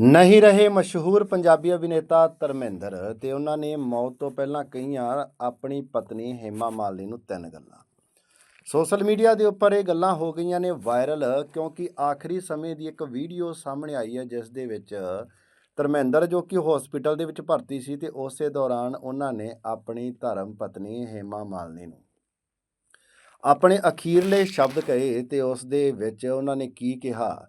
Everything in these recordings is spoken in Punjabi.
ਨਹੀਂ ਰਹੇ ਮਸ਼ਹੂਰ ਪੰਜਾਬੀ ਅਭਿਨੇਤਾ ਧਰਮਿੰਦਰ ਤੇ ਉਹਨਾਂ ਨੇ ਮੌਤ ਤੋਂ ਪਹਿਲਾਂ ਕਹੀਆਂ ਆਪਣੀ ਪਤਨੀ ਹੇਮਾ ਮਾਲਿਨੀ ਨੂੰ ਤਿੰਨ ਗੱਲਾਂ। ਸੋਸ਼ਲ ਮੀਡੀਆ ਦੇ ਉੱਪਰ ਇਹ ਗੱਲਾਂ ਹੋ ਗਈਆਂ ਨੇ ਵਾਇਰਲ ਕਿਉਂਕਿ ਆਖਰੀ ਸਮੇਂ ਦੀ ਇੱਕ ਵੀਡੀਓ ਸਾਹਮਣੇ ਆਈ ਹੈ ਜਿਸ ਦੇ ਵਿੱਚ ਧਰਮਿੰਦਰ ਜੋ ਕਿ ਹਸਪੀਟਲ ਦੇ ਵਿੱਚ ਭਰਤੀ ਸੀ ਤੇ ਉਸੇ ਦੌਰਾਨ ਉਹਨਾਂ ਨੇ ਆਪਣੀ ਧਰਮ ਪਤਨੀ ਹੇਮਾ ਮਾਲਿਨੀ ਨੂੰ ਆਪਣੇ ਅਖੀਰਲੇ ਸ਼ਬਦ ਕਹੇ ਤੇ ਉਸ ਦੇ ਵਿੱਚ ਉਹਨਾਂ ਨੇ ਕੀ ਕਿਹਾ?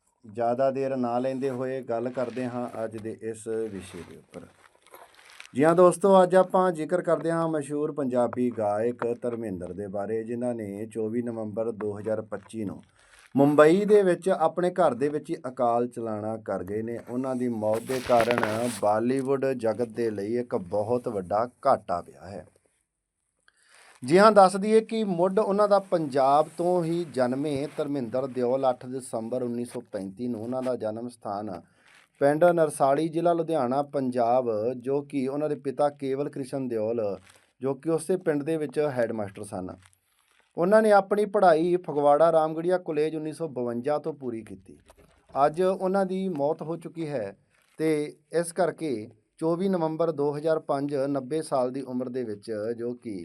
ਜ਼ਿਆਦਾ ਦੇਰ ਨਾ ਲੈਂਦੇ ਹੋਏ ਗੱਲ ਕਰਦੇ ਹਾਂ ਅੱਜ ਦੇ ਇਸ ਵਿਸ਼ੇ ਦੇ ਉੱਪਰ। ਜੀ ਹਾਂ ਦੋਸਤੋ, ਅੱਜ ਆਪਾਂ ਜ਼ਿਕਰ ਕਰਦੇ ਹਾਂ ਮਸ਼ਹੂਰ ਪੰਜਾਬੀ ਗਾਇਕ ਧਰਮਿੰਦਰ ਦੇ ਬਾਰੇ, ਜਿਨ੍ਹਾਂ ਨੇ 24 ਨਵੰਬਰ 2025 ਨੂੰ ਮੁੰਬਈ ਦੇ ਵਿੱਚ ਆਪਣੇ ਘਰ ਦੇ ਵਿੱਚ ਹੀ ਅਕਾਲ ਚਲਾਣਾ ਕਰ ਗਏ ਨੇ। ਉਹਨਾਂ ਦੀ ਮੌਤ ਦੇ ਕਾਰਨ ਬਾਲੀਵੁੱਡ ਜਗਤ ਦੇ ਲਈ ਇੱਕ ਬਹੁਤ ਵੱਡਾ ਘਾਟਾ ਪਿਆ ਹੈ। ਜੀ ਹਾਂ, ਦੱਸ ਦਈਏ ਕਿ ਮੁੱਢ ਉਹਨਾਂ ਦਾ ਪੰਜਾਬ ਤੋਂ ਹੀ ਜਨਮੇ ਧਰਮਿੰਦਰ ਦਿਓਲ 8 ਦਸੰਬਰ 1935 ਨੂੰ ਉਹਨਾਂ ਦਾ ਜਨਮ ਸਥਾਨ ਪਿੰਡ ਨਰਸਾਲੀ ਜ਼ਿਲ੍ਹਾ ਲੁਧਿਆਣਾ, ਪੰਜਾਬ, ਜੋ ਕਿ ਉਹਨਾਂ ਦੇ ਪਿਤਾ ਕੇਵਲ ਕ੍ਰਿਸ਼ਨ ਦਿਓਲ, ਜੋ ਕਿ ਉਸੇ ਪਿੰਡ ਦੇ ਵਿੱਚ ਹੈੱਡਮਾਸਟਰ ਸਨ। ਉਹਨਾਂ ਨੇ ਆਪਣੀ ਪੜ੍ਹਾਈ ਫਗਵਾੜਾ ਰਾਮਗੜੀਆ ਕਾਲਜ 1952 ਤੋਂ ਪੂਰੀ ਕੀਤੀ। ਅੱਜ ਉਹਨਾਂ ਦੀ ਮੌਤ ਹੋ ਚੁੱਕੀ ਹੈ ਤੇ ਇਸ ਕਰਕੇ 24 ਨਵੰਬਰ 2005 90 ਸਾਲ ਦੀ ਉਮਰ ਦੇ ਵਿੱਚ ਜੋ ਕਿ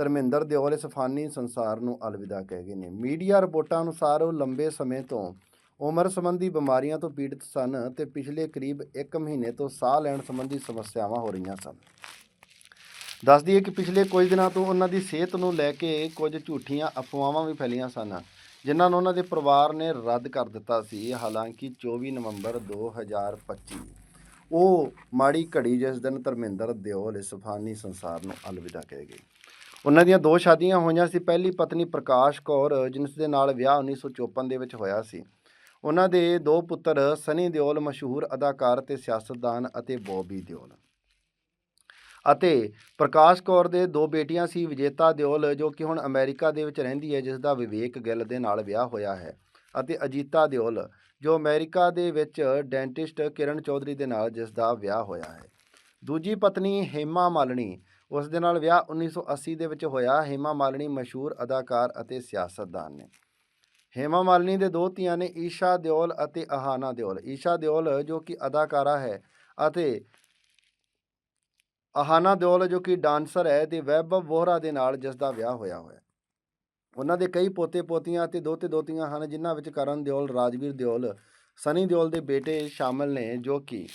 ਧਰਮਿੰਦਰ ਦਿਓਲ ਇਸ ਫਾਨੀ ਸੰਸਾਰ ਨੂੰ ਅਲਵਿਦਾ ਕਹਿ ਗਏ ਨੇ। ਮੀਡੀਆ ਰਿਪੋਰਟਾਂ ਅਨੁਸਾਰ ਉਹ ਲੰਬੇ ਸਮੇਂ ਤੋਂ ਉਮਰ ਸੰਬੰਧੀ ਬਿਮਾਰੀਆਂ ਤੋਂ ਪੀੜਤ ਸਨ ਤੇ ਪਿਛਲੇ ਕਰੀਬ 1 ਮਹੀਨੇ ਤੋਂ ਸਾਹ ਲੈਣ ਸੰਬੰਧੀ ਸਮੱਸਿਆਵਾਂ ਹੋ ਰਹੀਆਂ ਸਨ। ਦੱਸ ਦਈਏ ਕਿ ਪਿਛਲੇ ਕੁਝ ਦਿਨਾਂ ਤੋਂ ਉਹਨਾਂ ਦੀ ਸਿਹਤ ਨੂੰ ਲੈ ਕੇ ਕੁਝ ਝੂਠੀਆਂ ਅਫਵਾਹਾਂ ਵੀ ਫੈਲੀਆਂ ਸਨ, ਜਿਨ੍ਹਾਂ ਨੂੰ ਉਹਨਾਂ ਦੇ ਪਰਿਵਾਰ ਨੇ ਰੱਦ ਕਰ ਦਿੱਤਾ ਸੀ। ਹਾਲਾਂਕਿ 24 ਨਵੰਬਰ 2025 ਉਹ ਮਾੜੀ ਘੜੀ ਜਿਸ ਦਿਨ ਧਰਮਿੰਦਰ ਦਿਓਲ ਇਸ ਫਾਨੀ ਸੰਸਾਰ ਨੂੰ ਅਲਵਿਦਾ ਕਹਿ ਗਈ ਉਹਨਾਂ ਦੀਆਂ ਦੋ ਸ਼ਾਦੀਆਂ ਹੋਈਆਂ ਸੀ। ਪਹਿਲੀ ਪਤਨੀ ਪ੍ਰਕਾਸ਼ ਕੌਰ ਜਿਸ ਦੇ ਨਾਲ ਵਿਆਹ 1954 ਦੇ ਵਿੱਚ ਹੋਇਆ ਸੀ। ਉਹਨਾਂ ਦੇ ਦੋ ਪੁੱਤਰ ਸਨੀ ਦਿਓਲ ਮਸ਼ਹੂਰ ਅਦਾਕਾਰ ਤੇ ਸਿਆਸਤਦਾਨ ਅਤੇ ਬੌਬੀ ਦਿਓਲ। ਅਤੇ ਪ੍ਰਕਾਸ਼ ਕੌਰ ਦੇ ਦੋ ਬੇਟੀਆਂ ਸੀ, ਵਿਜੇਤਾ ਦਿਓਲ, ਜੋ ਕਿ ਹੁਣ ਅਮਰੀਕਾ ਦੇ ਵਿੱਚ ਰਹਿੰਦੀ ਹੈ, ਜਿਸ ਦਾ ਵਿਵੇਕ ਗਿੱਲ ਦੇ ਨਾਲ ਵਿਆਹ ਹੋਇਆ ਹੈ, ਅਤੇ ਅਜੀਤਾ ਦਿਓਲ, ਜੋ ਅਮਰੀਕਾ ਦੇ ਵਿੱਚ ਡੈਂਟਿਸਟ ਕਿਰਨ ਚੌਧਰੀ ਦੇ ਨਾਲ ਜਿਸ ਦਾ ਵਿਆਹ ਹੋਇਆ ਹੈ। ਦੂਜੀ ਪਤਨੀ ਹੇਮਾ ਮਾਲਣੀ ਉਸ ਦੇ ਨਾਲ ਵਿਆਹ 1980 ਦੇ ਵਿੱਚ ਹੋਇਆ। ਹੇਮਾ ਮਾਲਿਨੀ ਮਸ਼ਹੂਰ ਅਦਾਕਾਰ ਅਤੇ ਸਿਆਸਤਦਾਨ ਨੇ। ਹੇਮਾ ਮਾਲਿਨੀ ਦੇ ਦੋ ਧੀਆਂ ਨੇ, ਈਸ਼ਾ ਦਿਓਲ ਅਤੇ ਅਹਾਨਾ ਦਿਓਲ। ਈਸ਼ਾ ਦਿਓਲ ਜੋ ਕਿ ਅਦਾਕਾਰਾ ਹੈ ਅਤੇ ਅਹਾਨਾ ਦਿਓਲ ਜੋ ਕਿ ਡਾਂਸਰ ਹੈ ਤੇ ਵੈਭਵ ਵੋਹਰਾ ਦੇ ਨਾਲ ਜਿਸ ਦਾ ਵਿਆਹ ਹੋਇਆ ਹੋਇਆ ਉਹਨਾਂ ਦੇ ਕਈ ਪੋਤੇ ਪੋਤੀਆਂ ਅਤੇ ਦੋਤੇ ਦੋਤੀਆਂ ਹਨ, ਜਿਨ੍ਹਾਂ ਵਿੱਚ ਕਰਨ ਦਿਓਲ, ਰਾਜਵੀਰ ਦਿਓਲ, ਸਨੀ ਦਿਓਲ ਦੇ ਬੇਟੇ ਸ਼ਾਮਲ ਨੇ ਜੋ ਕਿ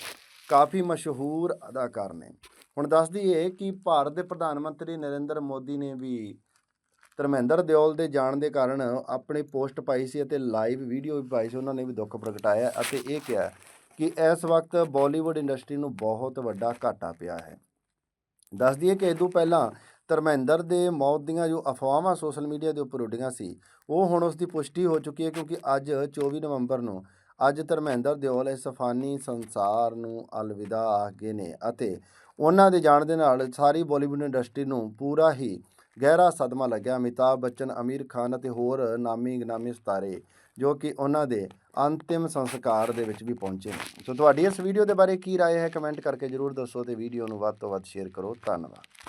ਕਾਫੀ ਮਸ਼ਹੂਰ ਅਦਾਕਾਰ ਨੇ। ਹੁਣ ਦੱਸ ਦਈਏ ਕਿ ਭਾਰਤ ਦੇ ਪ੍ਰਧਾਨ ਮੰਤਰੀ ਨਰਿੰਦਰ ਮੋਦੀ ਨੇ ਵੀ ਧਰਮਿੰਦਰ ਦਿਓਲ ਦੇ ਜਾਣ ਦੇ ਕਾਰਨ ਆਪਣੀ ਪੋਸਟ ਪਾਈ ਸੀ ਅਤੇ ਲਾਈਵ ਵੀਡੀਓ ਵੀ ਪਾਈ ਸੀ। ਉਹਨਾਂ ਨੇ ਵੀ ਦੁੱਖ ਪ੍ਰਗਟਾਇਆ ਅਤੇ ਇਹ ਕਿਹਾ ਕਿ ਇਸ ਵਕਤ ਬਾਲੀਵੁੱਡ ਇੰਡਸਟਰੀ ਨੂੰ ਬਹੁਤ ਵੱਡਾ ਘਾਟਾ ਪਿਆ ਹੈ। ਦੱਸ ਦਈਏ ਕਿ ਇਦੋਂ ਪਹਿਲਾਂ ਧਰਮਿੰਦਰ ਦੇ ਮੌਤ ਦੀਆਂ ਜੋ ਅਫਵਾਹਾਂ ਸੋਸ਼ਲ ਮੀਡੀਆ ਦੇ ਉੱਪਰ ਉੱਡੀਆਂ ਸੀ, ਉਹ ਹੁਣ ਉਸ ਦੀ ਪੁਸ਼ਟੀ ਹੋ ਚੁੱਕੀ ਹੈ ਕਿਉਂਕਿ ਅੱਜ 24 ਨਵੰਬਰ ਨੂੰ ਅੱਜ ਧਰਮਿੰਦਰ ਦਿਓਲ ਇਸ ਫਾਨੀ ਸੰਸਾਰ ਨੂੰ ਅਲਵਿਦਾ ਆਖ ਗਏ ਨੇ ਅਤੇ ਉਹਨਾਂ ਦੇ ਜਾਣ ਦੇ ਨਾਲ ਸਾਰੀ ਬਾਲੀਵੁੱਡ ਇੰਡਸਟਰੀ ਨੂੰ ਪੂਰਾ ਹੀ ਗਹਿਰਾ ਸਦਮਾ ਲੱਗਿਆ ਅਮਿਤਾਭ ਬੱਚਨ ਅਮੀਰ ਖਾਨ ਅਤੇ ਹੋਰ ਨਾਮੀ ਗਨਾਮੀ ਸਿਤਾਰੇ ਜੋ ਕਿ ਉਹਨਾਂ ਦੇ ਅੰਤਿਮ ਸੰਸਕਾਰ ਦੇ ਵਿੱਚ ਵੀ ਪਹੁੰਚੇ ਨੇ ਸੋ ਤੁਹਾਡੀ ਇਸ ਵੀਡੀਓ ਦੇ ਬਾਰੇ ਕੀ رائے ਹੈ ਕਮੈਂਟ ਕਰਕੇ ਜਰੂਰ ਦੱਸੋ ਤੇ ਵੀਡੀਓ ਨੂੰ ਵੱਧ ਤੋਂ ਵੱਧ ਸ਼ੇਅਰ ਕਰੋ ਧੰਨਵਾਦ